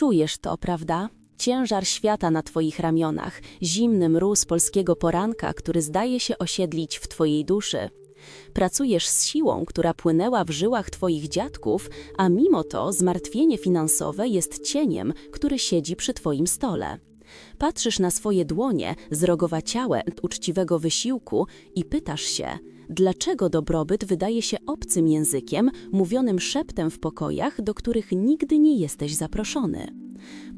Czujesz to, prawda? Ciężar świata na twoich ramionach, zimny mróz polskiego poranka, który zdaje się osiedlić w twojej duszy. Pracujesz z siłą, która płynęła w żyłach twoich dziadków, a mimo to zmartwienie finansowe jest cieniem, który siedzi przy twoim stole. Patrzysz na swoje dłonie, zrogowaciałe od uczciwego wysiłku i pytasz się, dlaczego dobrobyt wydaje się obcym językiem, mówionym szeptem w pokojach, do których nigdy nie jesteś zaproszony.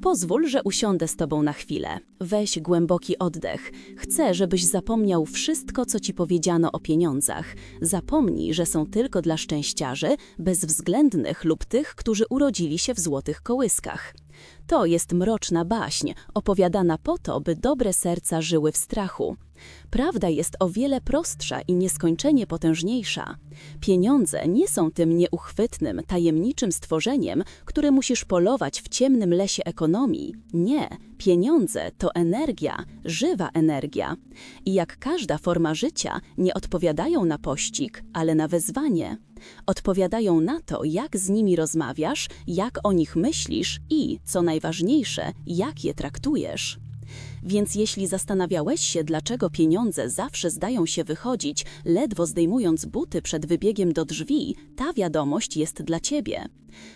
Pozwól, że usiądę z tobą na chwilę. Weź głęboki oddech. Chcę, żebyś zapomniał wszystko, co ci powiedziano o pieniądzach. Zapomnij, że są tylko dla szczęściarzy, bezwzględnych lub tych, którzy urodzili się w złotych kołyskach. To jest mroczna baśń, opowiadana po to, by dobre serca żyły w strachu. Prawda jest o wiele prostsza i nieskończenie potężniejsza. Pieniądze nie są tym nieuchwytnym, tajemniczym stworzeniem, które musisz polować w ciemnym lesie ekonomii. Nie, pieniądze to energia, żywa energia. I jak każda forma życia, nie odpowiadają na pościg, ale na wezwanie. Odpowiadają na to, jak z nimi rozmawiasz, jak o nich myślisz i, co najważniejsze, jak je traktujesz. Więc jeśli zastanawiałeś się, dlaczego pieniądze zawsze zdają się wychodzić, ledwo zdejmując buty przed wybiegiem do drzwi, ta wiadomość jest dla ciebie.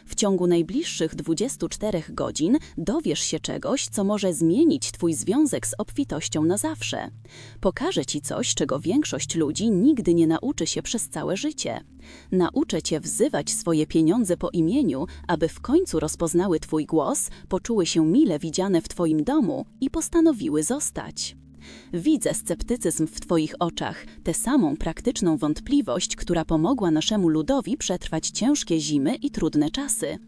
W ciągu najbliższych 24 godzin dowiesz się czegoś, co może zmienić twój związek z obfitością na zawsze. Pokażę ci coś, czego większość ludzi nigdy nie nauczy się przez całe życie. Nauczę cię wzywać swoje pieniądze po imieniu, aby w końcu rozpoznały twój głos, poczuły się mile widziane w twoim domu i postanowiły zostać. Widzę sceptycyzm w Twoich oczach, tę samą praktyczną wątpliwość, która pomogła naszemu ludowi przetrwać ciężkie zimy i trudne czasy.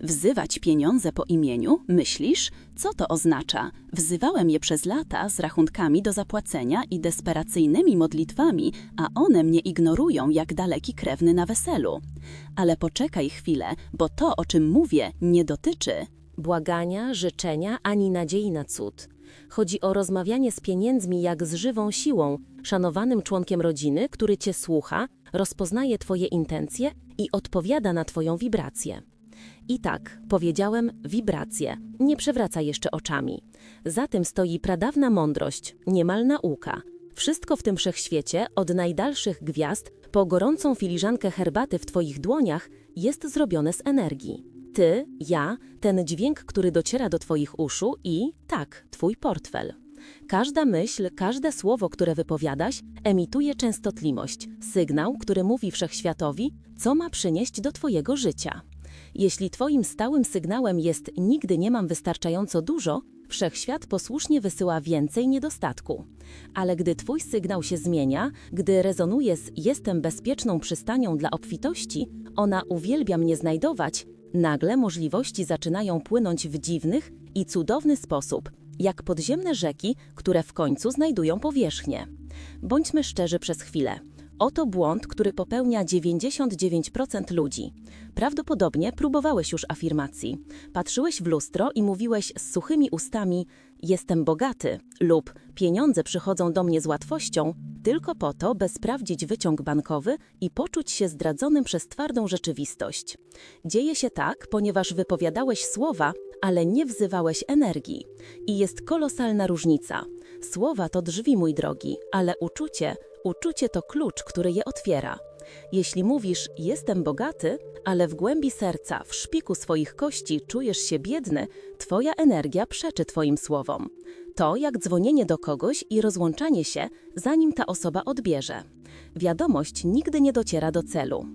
Wzywać pieniądze po imieniu, myślisz? Co to oznacza? Wzywałem je przez lata z rachunkami do zapłacenia i desperacyjnymi modlitwami, a one mnie ignorują jak daleki krewny na weselu. Ale poczekaj chwilę, bo to, o czym mówię, nie dotyczy błagania, życzenia ani nadziei na cud. Chodzi o rozmawianie z pieniędzmi jak z żywą siłą, szanowanym członkiem rodziny, który cię słucha, rozpoznaje twoje intencje i odpowiada na twoją wibrację. I tak, powiedziałem wibracje, nie przewraca jeszcze oczami. Za tym stoi pradawna mądrość, niemal nauka. Wszystko w tym wszechświecie, od najdalszych gwiazd po gorącą filiżankę herbaty w twoich dłoniach, jest zrobione z energii. Ty, ja, ten dźwięk, który dociera do Twoich uszu i, tak, Twój portfel. Każda myśl, każde słowo, które wypowiadasz, emituje częstotliwość, sygnał, który mówi wszechświatowi, co ma przynieść do Twojego życia. Jeśli Twoim stałym sygnałem jest nigdy nie mam wystarczająco dużo, wszechświat posłusznie wysyła więcej niedostatku. Ale gdy Twój sygnał się zmienia, gdy rezonuje z jestem bezpieczną przystanią dla obfitości, ona uwielbia mnie znajdować, Nagle możliwości zaczynają płynąć w dziwnych i cudowny sposób, jak podziemne rzeki, które w końcu znajdują powierzchnię. Bądźmy szczerzy przez chwilę. Oto błąd, który popełnia 99% ludzi. Prawdopodobnie próbowałeś już afirmacji. Patrzyłeś w lustro i mówiłeś z suchymi ustami: Jestem bogaty lub pieniądze przychodzą do mnie z łatwością, tylko po to, by sprawdzić wyciąg bankowy i poczuć się zdradzonym przez twardą rzeczywistość. Dzieje się tak, ponieważ wypowiadałeś słowa, ale nie wzywałeś energii. I jest kolosalna różnica. Słowa to drzwi, mój drogi, ale uczucie, uczucie to klucz, który je otwiera. Jeśli mówisz, jestem bogaty, ale w głębi serca, w szpiku swoich kości czujesz się biedny, twoja energia przeczy twoim słowom. To jak dzwonienie do kogoś i rozłączanie się, zanim ta osoba odbierze. Wiadomość nigdy nie dociera do celu.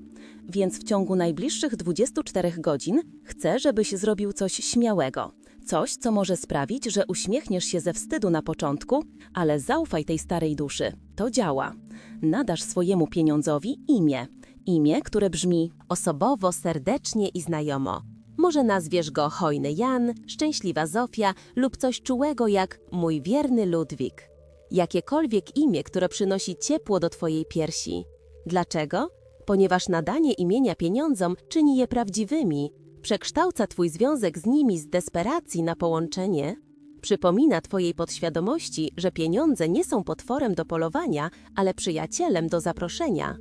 Więc w ciągu najbliższych 24 godzin chcę, żebyś zrobił coś śmiałego. Coś, co może sprawić, że uśmiechniesz się ze wstydu na początku, ale zaufaj tej starej duszy. To działa. Nadasz swojemu pieniądzowi imię. Imię, które brzmi osobowo, serdecznie i znajomo. Może nazwiesz go hojny Jan, szczęśliwa Zofia lub coś czułego jak mój wierny Ludwik. Jakiekolwiek imię, które przynosi ciepło do twojej piersi. Dlaczego? Ponieważ nadanie imienia pieniądzom czyni je prawdziwymi, przekształca twój związek z nimi z desperacji na połączenie, przypomina twojej podświadomości, że pieniądze nie są potworem do polowania, ale przyjacielem do zaproszenia.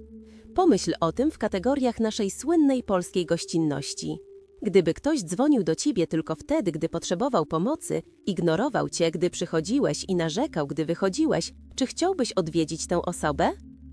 Pomyśl o tym w kategoriach naszej słynnej polskiej gościnności. Gdyby ktoś dzwonił do ciebie tylko wtedy, gdy potrzebował pomocy, ignorował cię, gdy przychodziłeś i narzekał, gdy wychodziłeś, czy chciałbyś odwiedzić tę osobę?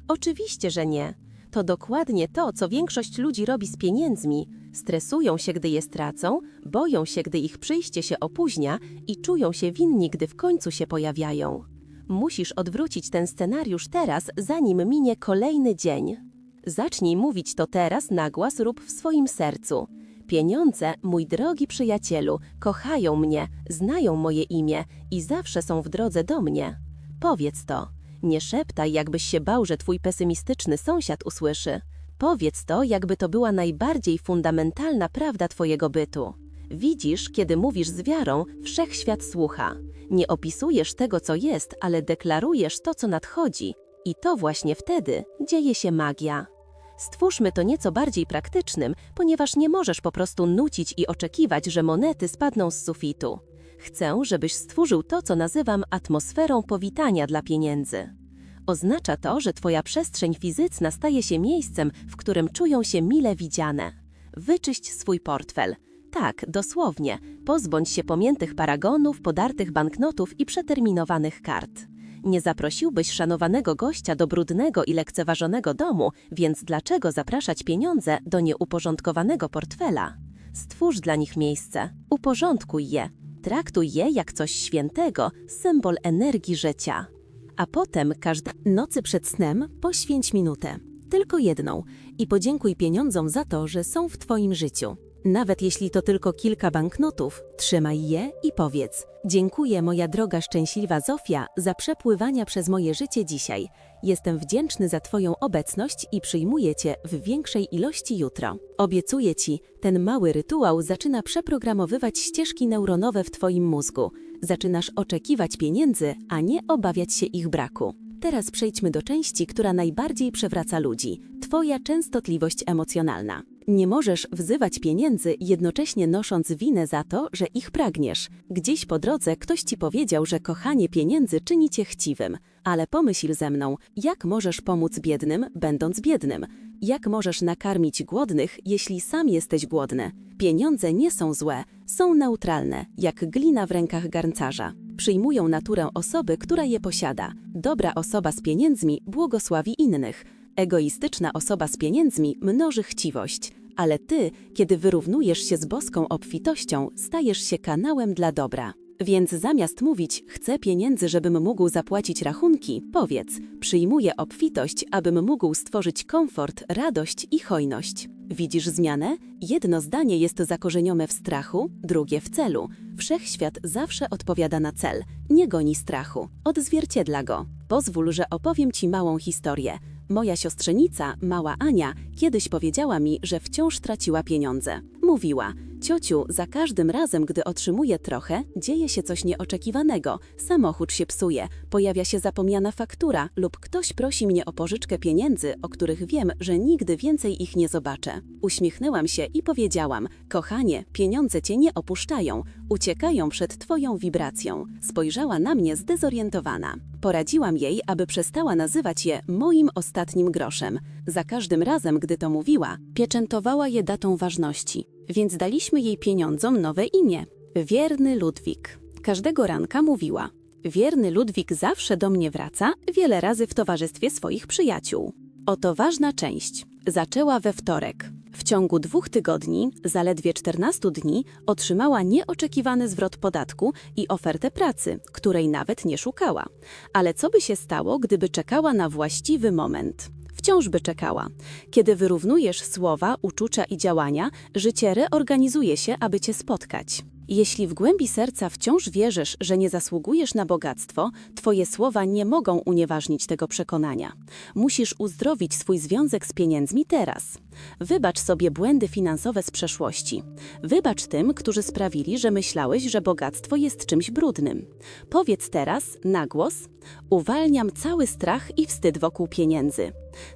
Oczywiście, że nie. To dokładnie to, co większość ludzi robi z pieniędzmi. Stresują się, gdy je stracą, boją się, gdy ich przyjście się opóźnia i czują się winni, gdy w końcu się pojawiają. Musisz odwrócić ten scenariusz teraz, zanim minie kolejny dzień. Zacznij mówić to teraz na głos lub w swoim sercu. Pieniądze, mój drogi przyjacielu, kochają mnie, znają moje imię i zawsze są w drodze do mnie. Powiedz to. Nie szeptaj, jakbyś się bał, że twój pesymistyczny sąsiad usłyszy. Powiedz to, jakby to była najbardziej fundamentalna prawda twojego bytu. Widzisz, kiedy mówisz z wiarą, wszechświat słucha. Nie opisujesz tego, co jest, ale deklarujesz to, co nadchodzi. I to właśnie wtedy dzieje się magia. Stwórzmy to nieco bardziej praktycznym, ponieważ nie możesz po prostu nucić i oczekiwać, że monety spadną z sufitu. Chcę, żebyś stworzył to, co nazywam atmosferą powitania dla pieniędzy. Oznacza to, że Twoja przestrzeń fizyczna staje się miejscem, w którym czują się mile widziane. Wyczyść swój portfel. Tak, dosłownie. Pozbądź się pomiętych paragonów, podartych banknotów i przeterminowanych kart. Nie zaprosiłbyś szanowanego gościa do brudnego i lekceważonego domu, więc dlaczego zapraszać pieniądze do nieuporządkowanego portfela? Stwórz dla nich miejsce, uporządkuj je, traktuj je jak coś świętego, symbol energii życia. A potem każdej nocy przed snem poświęć minutę, tylko jedną, i podziękuj pieniądzom za to, że są w Twoim życiu. Nawet jeśli to tylko kilka banknotów, trzymaj je i powiedz: Dziękuję, moja droga szczęśliwa Zofia, za przepływania przez moje życie dzisiaj. Jestem wdzięczny za Twoją obecność i przyjmuję Cię w większej ilości jutro. Obiecuję Ci, ten mały rytuał zaczyna przeprogramowywać ścieżki neuronowe w Twoim mózgu. Zaczynasz oczekiwać pieniędzy, a nie obawiać się ich braku. Teraz przejdźmy do części, która najbardziej przewraca ludzi Twoja częstotliwość emocjonalna. Nie możesz wzywać pieniędzy, jednocześnie nosząc winę za to, że ich pragniesz. Gdzieś po drodze ktoś ci powiedział, że kochanie pieniędzy czyni cię chciwym. Ale pomyśl ze mną, jak możesz pomóc biednym, będąc biednym? Jak możesz nakarmić głodnych, jeśli sam jesteś głodny? Pieniądze nie są złe, są neutralne, jak glina w rękach garncarza. Przyjmują naturę osoby, która je posiada. Dobra osoba z pieniędzmi błogosławi innych. Egoistyczna osoba z pieniędzmi mnoży chciwość, ale ty, kiedy wyrównujesz się z boską obfitością, stajesz się kanałem dla dobra. Więc zamiast mówić, chcę pieniędzy, żebym mógł zapłacić rachunki, powiedz, przyjmuję obfitość, abym mógł stworzyć komfort, radość i hojność. Widzisz zmianę? Jedno zdanie jest zakorzenione w strachu, drugie w celu. Wszechświat zawsze odpowiada na cel, nie goni strachu, odzwierciedla go. Pozwól, że opowiem ci małą historię. Moja siostrzenica, mała Ania, kiedyś powiedziała mi, że wciąż traciła pieniądze. Mówiła: Ciociu, za każdym razem, gdy otrzymuję trochę, dzieje się coś nieoczekiwanego. Samochód się psuje, pojawia się zapomniana faktura lub ktoś prosi mnie o pożyczkę pieniędzy, o których wiem, że nigdy więcej ich nie zobaczę. Uśmiechnęłam się i powiedziałam: Kochanie, pieniądze cię nie opuszczają, uciekają przed twoją wibracją. Spojrzała na mnie zdezorientowana. Poradziłam jej, aby przestała nazywać je moim ostatnim groszem. Za każdym razem, gdy to mówiła, pieczętowała je datą ważności. Więc daliśmy jej pieniądzom nowe imię Wierny Ludwik. Każdego ranka mówiła: Wierny Ludwik zawsze do mnie wraca, wiele razy w towarzystwie swoich przyjaciół. Oto ważna część. Zaczęła we wtorek. W ciągu dwóch tygodni, zaledwie 14 dni, otrzymała nieoczekiwany zwrot podatku i ofertę pracy, której nawet nie szukała. Ale co by się stało, gdyby czekała na właściwy moment? Wciąż by czekała. Kiedy wyrównujesz słowa, uczucia i działania, życie reorganizuje się, aby cię spotkać. Jeśli w głębi serca wciąż wierzysz, że nie zasługujesz na bogactwo, twoje słowa nie mogą unieważnić tego przekonania. Musisz uzdrowić swój związek z pieniędzmi teraz. Wybacz sobie błędy finansowe z przeszłości. Wybacz tym, którzy sprawili, że myślałeś, że bogactwo jest czymś brudnym. Powiedz teraz, na głos, uwalniam cały strach i wstyd wokół pieniędzy.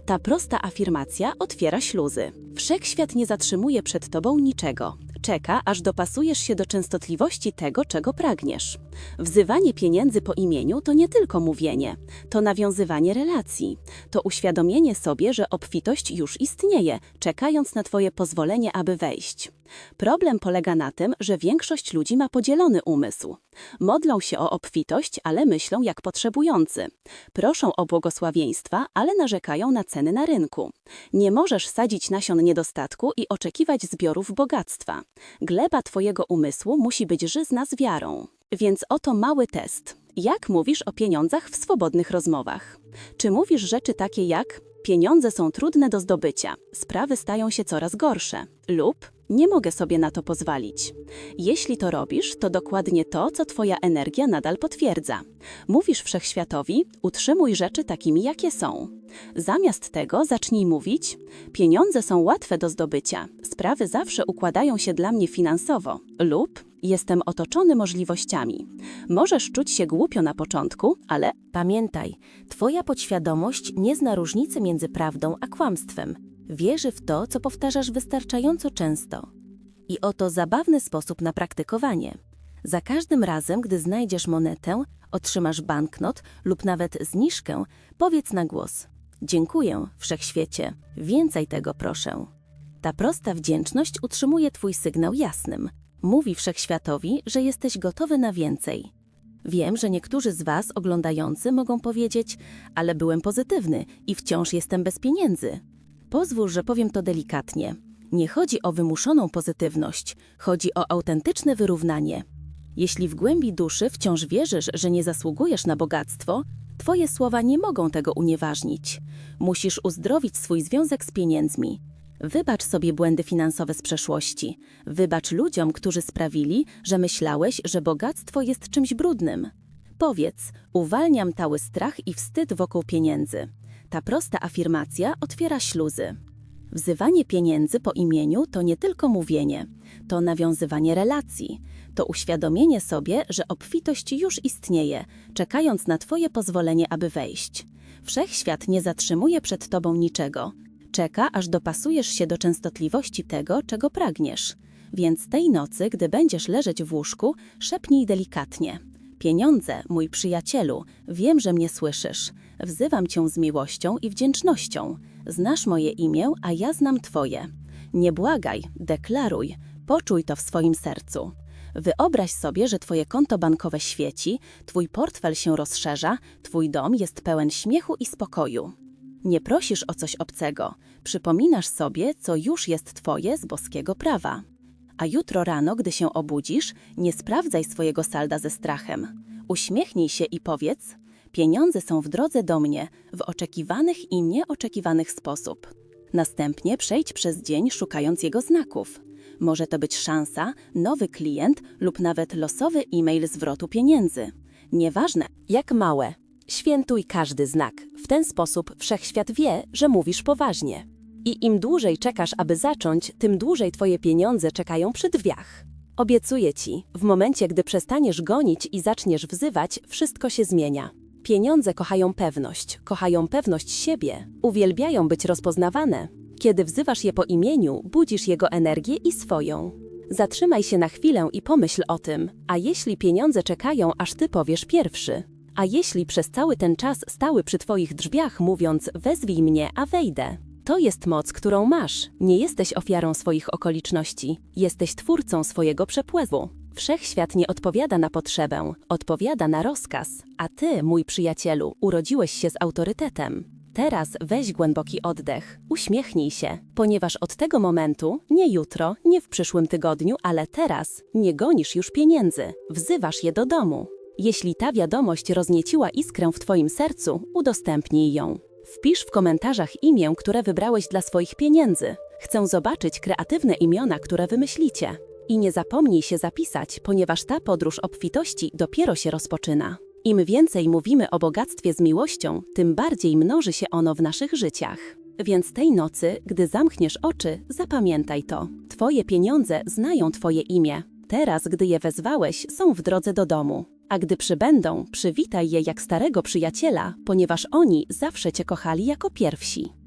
Ta prosta afirmacja otwiera śluzy. Wszechświat nie zatrzymuje przed tobą niczego. Czeka, aż dopasujesz się do częstotliwości tego, czego pragniesz. Wzywanie pieniędzy po imieniu to nie tylko mówienie, to nawiązywanie relacji, to uświadomienie sobie, że obfitość już istnieje, czekając na Twoje pozwolenie, aby wejść. Problem polega na tym, że większość ludzi ma podzielony umysł. Modlą się o obfitość, ale myślą jak potrzebujący. Proszą o błogosławieństwa, ale narzekają na ceny na rynku. Nie możesz sadzić nasion niedostatku i oczekiwać zbiorów bogactwa. Gleba twojego umysłu musi być żyzna z wiarą. Więc oto mały test. Jak mówisz o pieniądzach w swobodnych rozmowach? Czy mówisz rzeczy takie jak pieniądze są trudne do zdobycia, sprawy stają się coraz gorsze lub nie mogę sobie na to pozwolić? Jeśli to robisz, to dokładnie to, co twoja energia nadal potwierdza. Mówisz wszechświatowi, utrzymuj rzeczy takimi, jakie są. Zamiast tego zacznij mówić: Pieniądze są łatwe do zdobycia, sprawy zawsze układają się dla mnie finansowo, lub jestem otoczony możliwościami. Możesz czuć się głupio na początku, ale pamiętaj, twoja podświadomość nie zna różnicy między prawdą a kłamstwem. Wierzy w to, co powtarzasz wystarczająco często. I oto zabawny sposób na praktykowanie. Za każdym razem, gdy znajdziesz monetę, otrzymasz banknot lub nawet zniżkę, powiedz na głos: Dziękuję, wszechświecie, więcej tego proszę. Ta prosta wdzięczność utrzymuje Twój sygnał jasnym. Mówi wszechświatowi, że jesteś gotowy na więcej. Wiem, że niektórzy z Was oglądający mogą powiedzieć, ale byłem pozytywny i wciąż jestem bez pieniędzy. Pozwól, że powiem to delikatnie. Nie chodzi o wymuszoną pozytywność, chodzi o autentyczne wyrównanie. Jeśli w głębi duszy wciąż wierzysz, że nie zasługujesz na bogactwo, Twoje słowa nie mogą tego unieważnić. Musisz uzdrowić swój związek z pieniędzmi. Wybacz sobie błędy finansowe z przeszłości. Wybacz ludziom, którzy sprawili, że myślałeś, że bogactwo jest czymś brudnym. Powiedz, uwalniam cały strach i wstyd wokół pieniędzy. Ta prosta afirmacja otwiera śluzy. Wzywanie pieniędzy po imieniu to nie tylko mówienie, to nawiązywanie relacji, to uświadomienie sobie, że obfitość już istnieje, czekając na Twoje pozwolenie, aby wejść. Wszechświat nie zatrzymuje przed Tobą niczego. Czeka, aż dopasujesz się do częstotliwości tego, czego pragniesz. Więc tej nocy, gdy będziesz leżeć w łóżku, szepnij delikatnie. Pieniądze, mój przyjacielu, wiem, że mnie słyszysz. Wzywam cię z miłością i wdzięcznością. Znasz moje imię, a ja znam twoje. Nie błagaj, deklaruj, poczuj to w swoim sercu. Wyobraź sobie, że twoje konto bankowe świeci, twój portfel się rozszerza, twój dom jest pełen śmiechu i spokoju. Nie prosisz o coś obcego, przypominasz sobie, co już jest twoje z boskiego prawa. A jutro rano, gdy się obudzisz, nie sprawdzaj swojego salda ze strachem. Uśmiechnij się i powiedz: Pieniądze są w drodze do mnie, w oczekiwanych i nieoczekiwanych sposób. Następnie przejdź przez dzień szukając jego znaków. Może to być szansa, nowy klient lub nawet losowy e-mail zwrotu pieniędzy. Nieważne, jak małe. Świętuj każdy znak. W ten sposób wszechświat wie, że mówisz poważnie. I im dłużej czekasz, aby zacząć, tym dłużej twoje pieniądze czekają przy drzwiach. Obiecuję ci, w momencie, gdy przestaniesz gonić i zaczniesz wzywać, wszystko się zmienia. Pieniądze kochają pewność, kochają pewność siebie, uwielbiają być rozpoznawane. Kiedy wzywasz je po imieniu, budzisz jego energię i swoją. Zatrzymaj się na chwilę i pomyśl o tym, a jeśli pieniądze czekają, aż ty powiesz pierwszy? A jeśli przez cały ten czas stały przy twoich drzwiach, mówiąc: Wezwij mnie, a wejdę? To jest moc, którą masz. Nie jesteś ofiarą swoich okoliczności, jesteś twórcą swojego przepływu. Wszechświat nie odpowiada na potrzebę, odpowiada na rozkaz, a ty, mój przyjacielu, urodziłeś się z autorytetem. Teraz weź głęboki oddech, uśmiechnij się, ponieważ od tego momentu, nie jutro, nie w przyszłym tygodniu, ale teraz, nie gonisz już pieniędzy, wzywasz je do domu. Jeśli ta wiadomość roznieciła iskrę w Twoim sercu, udostępnij ją. Wpisz w komentarzach imię, które wybrałeś dla swoich pieniędzy. Chcę zobaczyć kreatywne imiona, które wymyślicie. I nie zapomnij się zapisać, ponieważ ta podróż obfitości dopiero się rozpoczyna. Im więcej mówimy o bogactwie z miłością, tym bardziej mnoży się ono w naszych życiach. Więc tej nocy, gdy zamkniesz oczy, zapamiętaj to. Twoje pieniądze znają Twoje imię. Teraz, gdy je wezwałeś, są w drodze do domu. A gdy przybędą, przywitaj je jak starego przyjaciela, ponieważ oni zawsze Cię kochali jako pierwsi.